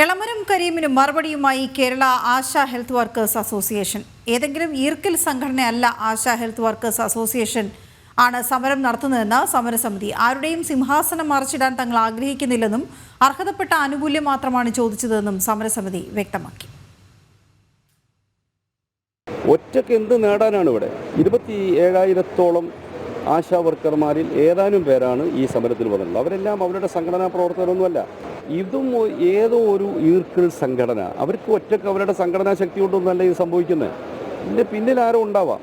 എളമരം കരീമിന് മറുപടിയുമായി Kerala ASHA health workers association. ഏതെങ്കിലും ഈർക്കൽ സംഘടനയല്ല ആശാ ഹെൽത്ത് വർക്കേഴ്സ് അസോസിയേഷൻ ആണ് സമരം നടത്തുന്നതെന്ന് സമരസമിതി. ആരുടെയും സിംഹാസനം മറിച്ചിടാൻ തങ്ങൾ ആഗ്രഹിക്കുന്നില്ലെന്നും അർഹതപ്പെട്ട ആനുകൂല്യം മാത്രമാണ് ചോദിച്ചതെന്നും സമരസമിതി വ്യക്തമാക്കി. ഒറ്റയ്ക്ക് എന്ത് നേടാനാണ് ഇവിടെ? ഇരുപത്തി ഏഴായിരത്തോളം ആശാ വർക്കർമാരിൽ ഏതാനും പേരാണ് ഈ സമരത്തിൽ വന്നിട്ടുള്ളത്. അവരെല്ലാം അവരുടെ സംഘടനാ പ്രവർത്തകരൊന്നുമല്ല. ഇതും ഏതോ ഒരു ഈർക്കിൾ സംഘടന. അവർക്ക് ഒറ്റയ്ക്ക് അവരുടെ സംഘടനാ ശക്തി കൊണ്ടൊന്നല്ല ഇത് സംഭവിക്കുന്നത്. ഇതിന്റെ പിന്നിൽ ആരോ ഉണ്ടാവാം.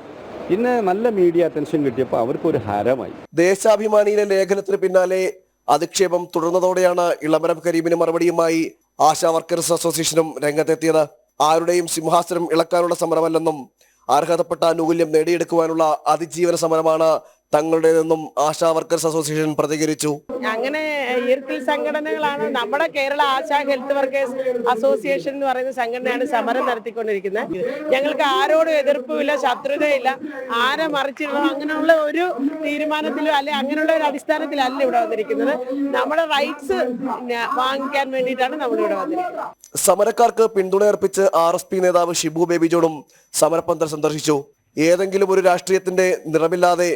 പിന്നെ നല്ല മീഡിയ അറ്റൻഷൻ കിട്ടിയപ്പോൾ അവർക്കൊരു ഹരമായി. ദേശാഭിമാനിയിലെ ലേഖനത്തിന് പിന്നാലെ അധിക്ഷേപം തുടർന്നതോടെയാണ് ഇളമരം കരീമിന് മറുപടിയുമായി ആശാ വർക്കേഴ്സ് അസോസിയേഷനും രംഗത്തെത്തിയത്. ആരുടെയും സിംഹാസനം ഇളക്കാനുള്ള സമരമല്ലെന്നും അർഹതപ്പെട്ട ആനുകൂല്യം നേടിയെടുക്കുവാനുള്ള അതിജീവന സമരമാണ് തങ്ങളുടേതെന്നും ആശാ വർക്കേഴ്സ് അസോസിയേഷൻ പ്രതികരിച്ചു. അങ്ങനെ ഈർക്കിൽ സംഘടനകളാണ് നമ്മുടെ Kerala ASHA health workers association എന്ന് പറയുന്ന സംഘടനയാണ് സമരം നടത്തിക്കൊണ്ടിരിക്കുന്നത്. ഞങ്ങൾക്ക് ആരോടും എതിർപ്പുമില്ല ശത്രുതയില്ല. ആരെ മറിച്ചിടണോ അങ്ങനെയുള്ള ഒരു തീരുമാനത്തിലോ അല്ലെ അങ്ങനെയുള്ള ഒരു അടിസ്ഥാനത്തിലല്ല ഇവിടെ വന്നിരിക്കുന്നത്. നമ്മുടെ റൈറ്റ്സ് വാങ്ങിക്കാൻ വേണ്ടിയിട്ടാണ് നമ്മൾ ഇവിടെ വന്നിരിക്കുന്നത്. സമരക്കാർക്ക് പിന്തുണയർപ്പിച്ച് ആർ എസ് പി നേതാവ് ഷിബു ബേബി ജോണും സമരപന്തൽ സന്ദർശിച്ചു. ഏതെങ്കിലും ഒരു രാഷ്ട്രീയത്തിന്റെ നിറമില്ലാതെ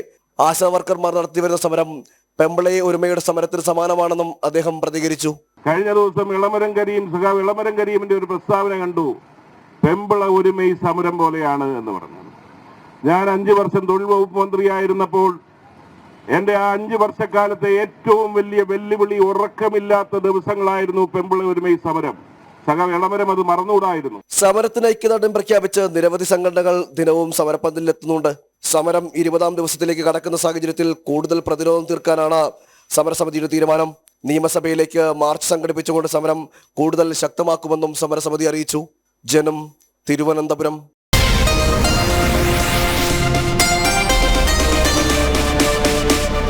ആശാ വർക്കർമാർ നടത്തിവരുന്ന സമരം പെമ്പളയെ ഒരുമയുടെ സമരത്തിന് സമാനമാണെന്നും അദ്ദേഹം പ്രതികരിച്ചു. കഴിഞ്ഞ ദിവസം ഇളമരം കരീം സഖാവ് ഇളമരം കരീമിന്റെ ഒരു പ്രസ്താവന കണ്ടു. പെമ്പള ഒരുമൈ സമരം പോലെയാണ് എന്ന് പറഞ്ഞു. ഞാൻ അഞ്ചു വർഷം തൊഴിൽ വകുപ്പ് മന്ത്രിയായിരുന്നപ്പോൾ എന്റെ ആ അഞ്ചു വർഷക്കാലത്തെ ഏറ്റവും വലിയ വെല്ലുവിളി ഉറക്കമില്ലാത്ത ദിവസങ്ങളായിരുന്നു പെമ്പള ഒരുമൈ സമരം. സമരത്തിന് ഐക്യദാർഢ്യം പ്രഖ്യാപിച്ച് നിരവധി സംഘടനകൾ ദിനവും സമരപ്പന്തലിലെത്തുന്നുണ്ട് സമരം ഇരുപതാം ദിവസത്തിലേക്ക് കടക്കുന്ന സാഹചര്യത്തിൽ കൂടുതൽ പ്രതിരോധം തീർക്കാനാണ് സമരസമിതിയുടെ തീരുമാനം. നിയമസഭയിലേക്ക് മാർച്ച് സംഘടിപ്പിച്ചുകൊണ്ട് സമരം കൂടുതൽ ശക്തമാക്കുമെന്നും സമരസമിതി അറിയിച്ചു. ജനം തിരുവനന്തപുരം.